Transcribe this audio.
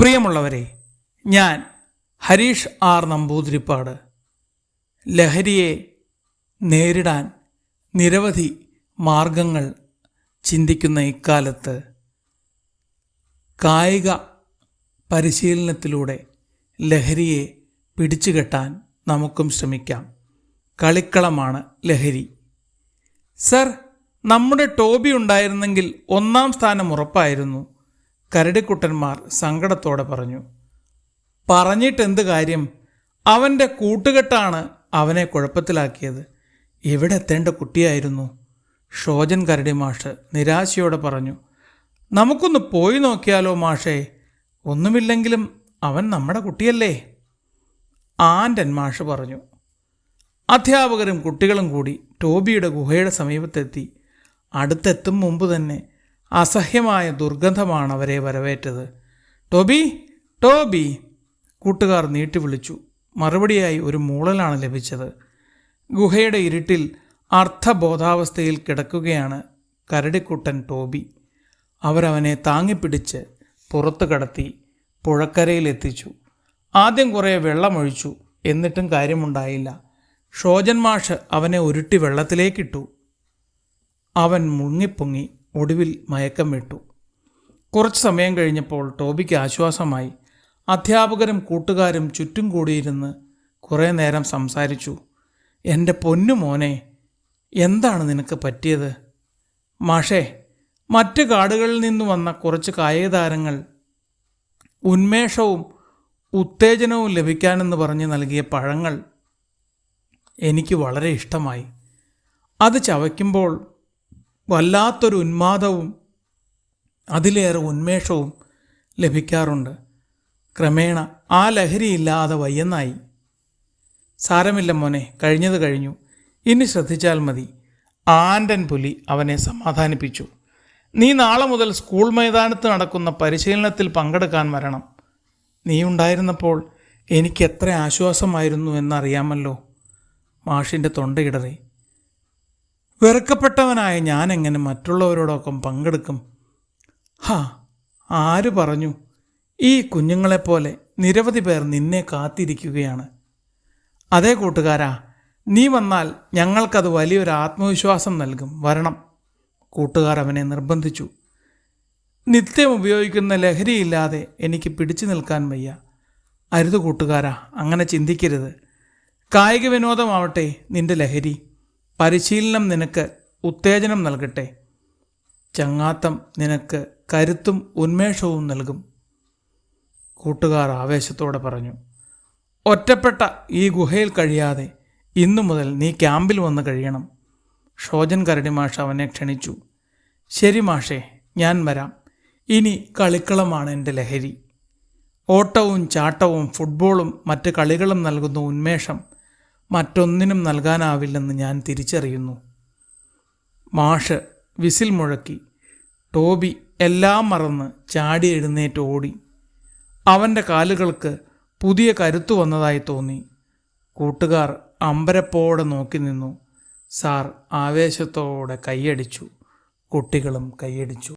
പ്രിയമുള്ളവരെ ഞാൻ ഹരീഷ് ആർ നമ്പൂതിരിപ്പാട്. ലഹരിയെ നേരിടാൻ നിരവധി മാർഗങ്ങൾ ചിന്തിക്കുന്ന ഇക്കാലത്ത് കായിക പരിശീലനത്തിലൂടെ ലഹരിയെ പിടിച്ചുകെട്ടാൻ നമുക്കും ശ്രമിക്കാം. കളിക്കളമാണ് ലഹരി. സർ നമ്മുടെ ടോബി ഉണ്ടായിരുന്നെങ്കിൽ ഒന്നാം സ്ഥാനം ഉറപ്പായിരുന്നു. കരടിക്കുട്ടന്മാർ സങ്കടത്തോടെ പറഞ്ഞു പറഞ്ഞിട്ടെന്ത് കാര്യം? അവന്റെ കൂട്ടുകെട്ടാണ് അവനെ കുഴപ്പത്തിലാക്കിയത്. എവിടെ എത്തേണ്ട കുട്ടിയായിരുന്നു? ഷോജൻ കരടി മാഷ് നിരാശയോടെ പറഞ്ഞു നമുക്കൊന്ന് പോയി നോക്കിയാലോ മാഷേ ഒന്നുമില്ലെങ്കിലും അവൻ നമ്മുടെ കുട്ടിയല്ലേ? ആന്റൻ മാഷ് പറഞ്ഞു അധ്യാപകരും കുട്ടികളും കൂടി ടോബിയുടെ ഗുഹയുടെ സമീപത്തെത്തി. അടുത്തെത്തും മുമ്പ് തന്നെ അസഹ്യമായ ദുർഗന്ധമാണ് അവരെ വരവേറ്റത്. Toby Toby! കൂട്ടുകാർ നീട്ടി വിളിച്ചു മറുപടിയായി ഒരു മൂളലാണ് ലഭിച്ചത്. ഗുഹയുടെ ഇരുട്ടിൽ അർത്ഥബോധാവസ്ഥയിൽ കിടക്കുകയാണ് കരടിക്കുട്ടൻ ടോബി. അവരവനെ താങ്ങിപ്പിടിച്ച് പുറത്തു കടത്തി പുഴക്കരയിലെത്തിച്ചു ആദ്യം കുറേ വെള്ളമൊഴിച്ചു എന്നിട്ടും കാര്യമുണ്ടായില്ല. ഷോജൻ മാഷ് അവനെ ഉരുട്ടി വെള്ളത്തിലേക്കിട്ടു. അവൻ മുങ്ങിപ്പൊങ്ങി ഒടുവിൽ മയക്കം വിട്ടു. കുറച്ച് സമയം കഴിഞ്ഞപ്പോൾ ടോബിക്ക് ആശ്വാസമായി. അധ്യാപകരും കൂട്ടുകാരും ചുറ്റും കൂടിയിരുന്ന് കുറേ നേരം സംസാരിച്ചു. എന്റെ പൊന്നു മോനെ എന്താണ് നിനക്ക് പറ്റിയത്? മാഷേ മറ്റ് കാടുകളിൽ നിന്ന് വന്ന കുറച്ച് കായിക താരങ്ങൾ ഉന്മേഷവും ഉത്തേജനവും ലഭിക്കാനെന്ന് പറഞ്ഞ് നൽകിയ പഴങ്ങൾ എനിക്ക് വളരെ ഇഷ്ടമായി. അത് ചവയ്ക്കുമ്പോൾ വല്ലാത്തൊരു ഉന്മാദവും അതിലേറെ ഉന്മേഷവും ലഭിക്കാറുണ്ട്. ക്രമേണ ആ ലഹരിയില്ലാതെ വയ്യെന്നായി. സാരമില്ല മോനെ കഴിഞ്ഞത് കഴിഞ്ഞു. ഇനി ശ്രദ്ധിച്ചാൽ മതി. ആൻഡൻ പുലി അവനെ സമാധാനിപ്പിച്ചു. നീ നാളെ മുതൽ സ്കൂൾ മൈതാനത്ത് നടക്കുന്ന പരിശീലനത്തിൽ പങ്കെടുക്കാൻ വരണം. നീ ഉണ്ടായിരുന്നപ്പോൾ എനിക്ക് എത്ര ആശ്വാസമായിരുന്നു എന്നറിയാമല്ലോ. മാഷിന്റെ തൊണ്ടയിടറി വെറുക്കപ്പെട്ടവനായ ഞാൻ എങ്ങനെ മറ്റുള്ളവരോടൊപ്പം പങ്കെടുക്കും? ഹാ ആര് പറഞ്ഞു? ഈ കുഞ്ഞുങ്ങളെപ്പോലെ നിരവധി പേർ നിന്നെ കാത്തിരിക്കുകയാണ്. അതേ കൂട്ടുകാരാ നീ വന്നാൽ ഞങ്ങൾക്കത് വലിയൊരു ആത്മവിശ്വാസം നൽകും. വരണം. കൂട്ടുകാർ അവനെ നിർബന്ധിച്ചു. നിത്യം ഉപയോഗിക്കുന്ന ലഹരിയില്ലാതെ എനിക്ക് പിടിച്ചു നിൽക്കാൻ വയ്യ. അരുത് കൂട്ടുകാരാ അങ്ങനെ ചിന്തിക്കരുത്. കായിക വിനോദമാവട്ടെ നിന്റെ ലഹരി. പരിശീലനം നിനക്ക് ഉത്തേജനം നൽകട്ടെ. ചങ്ങാത്തം നിനക്ക് കരുത്തും ഉന്മേഷവും നൽകും. കൂട്ടുകാർ ആവേശത്തോടെ പറഞ്ഞു ഒറ്റപ്പെട്ട ഈ ഗുഹയിൽ കഴിയാതെ ഇന്നു മുതൽ നീ ക്യാമ്പിൽ വന്ന് കഴിയണം. ഷോജൻ കരടി മാഷ് അവനെ ക്ഷണിച്ചു ശരി മാഷേ ഞാൻ വരാം. ഇനി കളിക്കളമാണ് എന്റെ ലഹരി. ഓട്ടവും ചാട്ടവും ഫുട്ബോളും മറ്റ് കളികളും നൽകുന്ന ഉന്മേഷം മറ്റൊന്നിനും നൽകാനാവില്ലെന്ന് ഞാൻ തിരിച്ചറിയുന്നു. മാഷ് വിസിൽ മുഴക്കി. ടോബി എല്ലാം മറന്ന് ചാടി എഴുന്നേറ്റ് ഓടി. അവന്റെ കാലുകൾക്ക് പുതിയ കരുത്തു വന്നതായി തോന്നി. കൂട്ടുകാർ അമ്പരപ്പോടെ നോക്കി നിന്നു. സാർ ആവേശത്തോടെ കൈയടിച്ചു. കുട്ടികളും കൈയടിച്ചു.